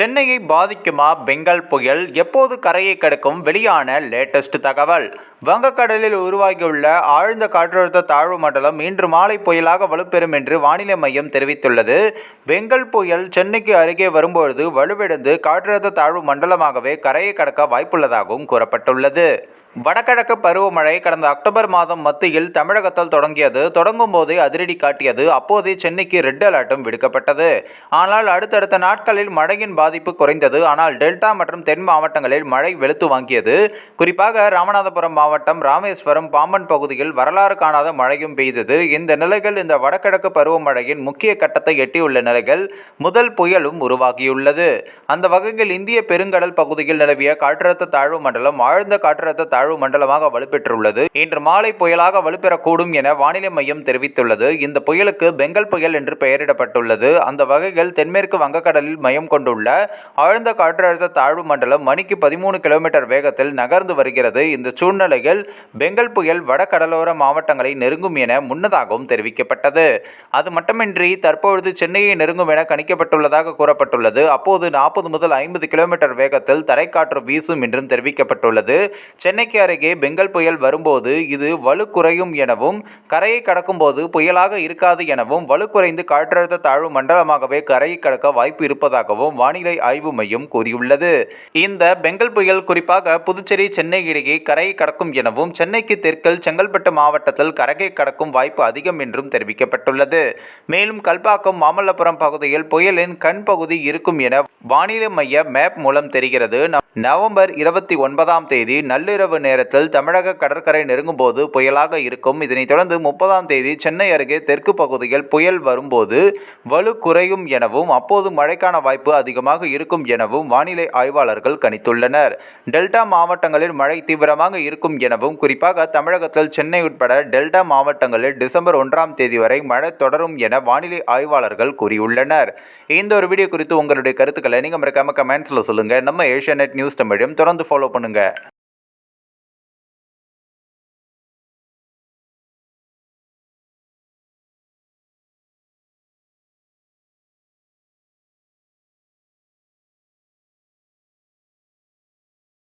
சென்னையை பாதிக்குமா பெங்கால் புயல்? எப்போது கரையை கடக்கும்? வெளியான லேட்டஸ்ட் தகவல். வங்கக்கடலில் உருவாகியுள்ள ஆழ்ந்த காற்றழுத்த தாழ்வு மண்டலம் இன்று மாலை புயலாக வலுப்பெறும் என்று வானிலை மையம் தெரிவித்துள்ளது. பெங்கல் புயல் சென்னைக்கு அருகே வரும்பொழுது வலுவிழந்து காற்றழுத்த தாழ்வு மண்டலமாகவே கரையை கடக்க வாய்ப்புள்ளதாகவும் கூறப்பட்டுள்ளது. வடகிழக்கு பருவமழை கடந்த அக்டோபர் மாதம் மத்தியில் தமிழகத்தில் தொடங்கியது. தொடங்கும் போதே அதிரடி காட்டியது. அப்போதே சென்னைக்கு ரெட் அலர்ட்டும் விடுக்கப்பட்டது. ஆனால் அடுத்தடுத்த நாட்களில் மழையின் பாதிப்பு பாதிப்பு குறைந்தது. ஆனால் டெல்டா மற்றும் தென் மாவட்டங்களில் மழை வெளுத்து வாங்கியது. குறிப்பாக ராமநாதபுரம் மாவட்டம் ராமேஸ்வரம் பாம்பன் பகுதியில் வரலாறு காணாத மழையும் பெய்தது. இந்த நிலைகள் இந்த வடகிழக்கு பருவமழையின் முக்கிய கட்டத்தை எட்டியுள்ள நிலைகள் முதல் புயலும் உருவாகியுள்ளது. அந்த வகையில் இந்திய பெருங்கடல் பகுதியில் நிலவிய காற்றழுத்த தாழ்வு மண்டலம் ஆழ்ந்த காற்றழுத்த தாழ்வு மண்டலமாக வலுப்பெற்றுள்ளது. இன்று மாலை புயலாக வலுப்பெறக்கூடும் என வானிலை மையம் தெரிவித்துள்ளது. இந்த புயலுக்கு பெங்கல் புயல் என்று பெயரிடப்பட்டுள்ளது. அந்த வகையில் தென்மேற்கு வங்கக்கடலில் மையம் கொண்டுள்ள ஆழ்ந்த காற்றழுத்த தாழ்வு மண்டலம் மணிக்கு பதிமூணு கிலோமீட்டர் வேகத்தில் நகர்ந்து வருகிறது. இந்த சூழ்நிலையில் பெங்கல் புயல் வடகடலோர மாவட்டங்களை நெருங்கும் என முன்னதாகவும் தெரிவிக்கப்பட்டது. அது மட்டுமின்றி தற்பொழுது சென்னையை நெருங்கும் என கணிக்கப்பட்டுள்ளதாக கூறப்பட்டுள்ளது. அப்போது நாற்பது முதல் ஐம்பது கிலோமீட்டர் வேகத்தில் தரைக்காற்று வீசும் என்றும் தெரிவிக்கப்பட்டுள்ளது. சென்னைக்கு அருகே பெங்கல் புயல் வரும்போது இது வலு குறையும் எனவும் கரையை கடக்கும் போது புயலாக இருக்காது எனவும் வலு குறைந்து காற்றழுத்த தாழ்வு மண்டலமாகவே கரையை கடக்க வாய்ப்பு இருப்பதாகவும் வானிலை ஆய்வு மையம் கூறியுள்ளது. இந்த பெங்கல் புயல் குறிப்பாக புதுச்சேரி சென்னை இடையே கரையை கடக்கும் எனவும் சென்னைக்கு தெற்கில் செங்கல்பட்டு மாவட்டத்தில் கரையை கடக்கும் வாய்ப்பு அதிகம் என்றும் தெரிவிக்கப்பட்டுள்ளது. மேலும் கல்பாக்கம் மாமல்லபுரம் பகுதியில் புயலின் கண் பகுதி இருக்கும் என வானிலை மைய மேப் மூலம் தெரிகிறது. நவம்பர் இருபத்தி ஒன்பதாம் தேதி நள்ளிரவு நேரத்தில் தமிழக கடற்கரை நெருங்கும் போது புயலாக இருக்கும். இதனைத் தொடர்ந்து முப்பதாம் தேதி சென்னை அருகே தெற்கு பகுதியில் புயல் வரும்போது வலு குறையும் எனவும் அப்போது மழைக்கான வாய்ப்பு அதிகமாக அதிகமாக இருக்கும் எனவும் வானிலை ஆய்வாளர்கள் கணித்துள்ளனர். டெல்டா மாவட்டங்களில் மழை தீவிரமாக இருக்கும் எனவும் குறிப்பாக தமிழகத்தில் சென்னை உட்பட டெல்டா மாவட்டங்களில் டிசம்பர் ஒன்றாம் தேதி வரை மழை தொடரும் என வானிலை ஆய்வாளர்கள் கூறியுள்ளனர். இந்த ஒரு வீடியோ குறித்து உங்களுடைய கருத்துக்களை நீங்கள் மறக்காம கமெண்ட்ஸில் சொல்லுங்கள் நம்ம ஏஷியா நியூஸ் தமிழையும் தொடர்ந்து ஃபாலோ பண்ணுங்கள்